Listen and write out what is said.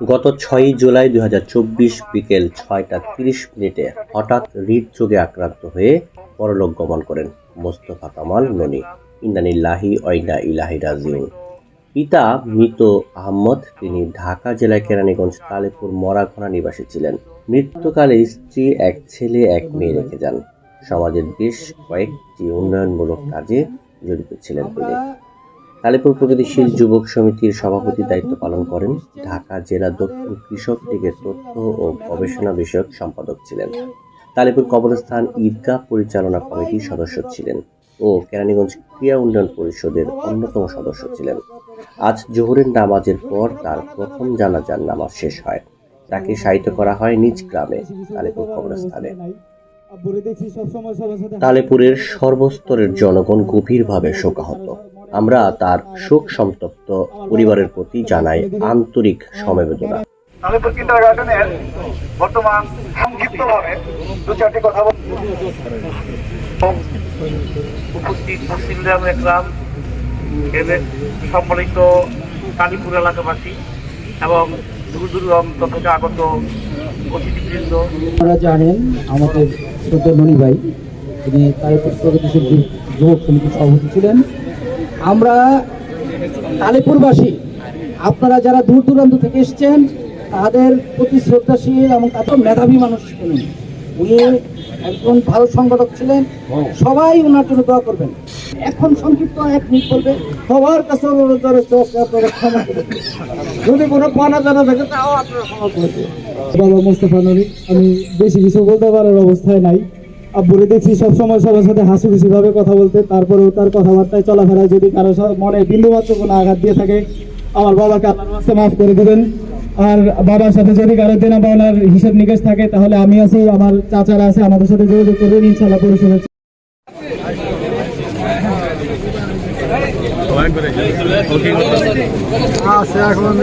গত ছয়ই জুলাই দুই বিকেল ছয়টা তিরিশ মিনিটে হঠাৎ হৃদরোগে আক্রান্ত হয়ে পরলোক গমন করেন মোস্তফা কামাল ননি। ইন্দানিল্লাহি অইনা ইলাহি রাজিউন। পিতা মৃত আহমদ, তিনি ঢাকা জেলার কেরানীগঞ্জ তালেপুর মরাঘোনা নিবাসী ছিলেন। মৃত্যুকালে স্ত্রী, এক ছেলে, এক মেয়ে রেখে যান। সমাজের বেশ কয়েকটি উন্নয়নমূলক কাজে জড়িত ছিলেন তিনি। কালীপুর প্রগতিশীল যুবক সমিতির সভাপতির দায়িত্ব পালন করেন ঢাকা জেলা দক্ষিণ কৃষক লীগের তথ্য ও গবেষণা বিষয়ক সম্পাদক ছিলেন। কালীপুর কবরস্থান ঈদগাহ পরিচালনা কমিটির সদস্য ছিলেন ও কেরানীগঞ্জ ক্রিয়া উন্নয়ন পরিষদের অন্যতম সদস্য ছিলেন। আজ জোহরের নামাজের পর তার প্রথম জানাজার নামাজ শেষ হয়। তাকে শায়িত করা হয় নিজ গ্রামে কালীপুর কবরস্থানে। তালেপুরের সর্বস্তরের জনগণ গভীরভাবে শোকাহত। আমরা তার শোক সন্তপ্ত পরিবারের প্রতি জানাই আন্তরিক সমবেদনা। আলিপুর কিন্ডার গার্ডেনের বর্তমান সংক্ষিপ্তভাবে দু চারটি কথা বল উপস্থিত মুসলিম একরাম এদের সম্মানিত কালীপুর এলাকাবাসী এবং দূর দূরান্ত থেকে আগত অতিথিবৃন্দ। আপনারা জানেন আমাদের ছোট মণি ভাই তিনি তালিপুর প্রগতিশীল যুবক সমিতির সভাপতি ছিলেন। আমরা আলিপুরবাসী, আপনারা যারা দূর দূরান্ত থেকে এসছেন, তাদের প্রতি শ্রদ্ধাশীল এবং তাদের মেধাবী মানুষ ছিলেন উনি একজন ভালো সংগঠক ছিলেন। সবাই ওনার জন্য দোয়া করবেন। এখন সংক্ষিপ্ত এক মিনিট বলবে, সবার কাছে অনুরোধ ক্ষমা যদি কোনো পানা জানা থাকে, তাও আপনারা ক্ষমা করে দেবেন। বাবা মোস্তফা নবী, আমি বেশি কিছু বলতে পারার অবস্থায় নাই। আব্বুরে দেখছি সবসময় সবার সাথে হাসি ভাবে কথা বলতে, তারপরেও তার কথাবার্তায় চলাফেরায় যদি কারও মনে বিন্দুমাত্র কোনো আঘাত দিয়ে থাকে, আমার বাবাকে আল্লাহর মাফ করে দেবেন। আর বাবার সাথে যদি কারও দেনা পাওনার হিসাব নিকেশ থাকে, তাহলে আমি আছি, আমার চাচারা আছে, আমাদের সাথে যোগাযোগ করবেন ইনশাল্লাহ পরিশোধ আছে এখন